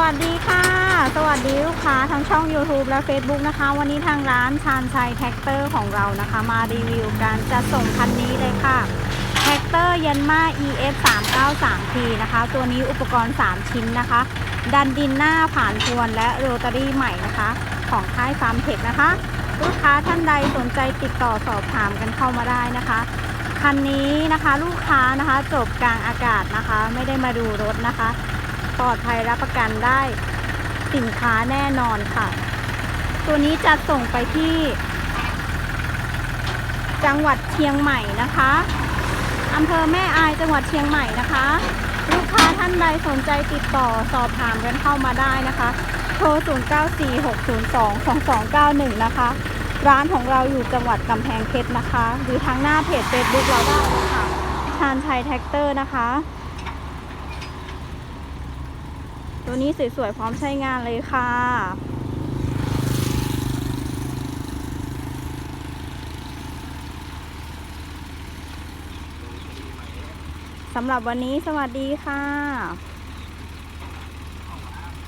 วัสดีค่ะ สวัสดีลูกค้าทั้งช่อง YouTube และ Facebook นะคะ วันนี้ทางร้านชานชัยแท็กเตอร์ของเรานะคะ มารีวิวการจะส่งคันนี้เลยค่ะแท็กเตอร์ยันมา EF 3 9 3 P นะคะ ตัวนี้อุปกรณ์ 3 ชิ้นนะคะ ดันดินหน้าผ่านพวนและโรตารี่ใหม่นะคะ ของค่ายฟาร์มเทคนะคะ ลูกค้าท่านใดสนใจติดต่อสอบถามกันเข้ามาได้นะคะคันนี้นะคะลูกค้านะคะจบกลางอากาศนะคะ ไม่ได้มาดูรถนะคะ ลอดภัยรับประกันได้สินค้าแน่นอนค่ะ ตัวนี้จะส่งไปที่ จังหวัดเชียงใหม่นะคะอำเภอแม่อายจังหวัดเชียงใหม่นะคะ ลูกค้าท่านใดสนใจติดต่อสอบถามกันเข้ามาได้นะคะโทร 0946022291 นะคะ ร้านของเราอยู่จังหวัดกำแพงเพชรนะคะ หรือทางหน้าเพจ Facebook เราได้เลยค่ะชาญชัยแท็กเตอร์นะคะ ตัวนี้สวยๆพร้อมใช้งานเลยค่ะ สำหรับวันนี้สวัสดีค่ะ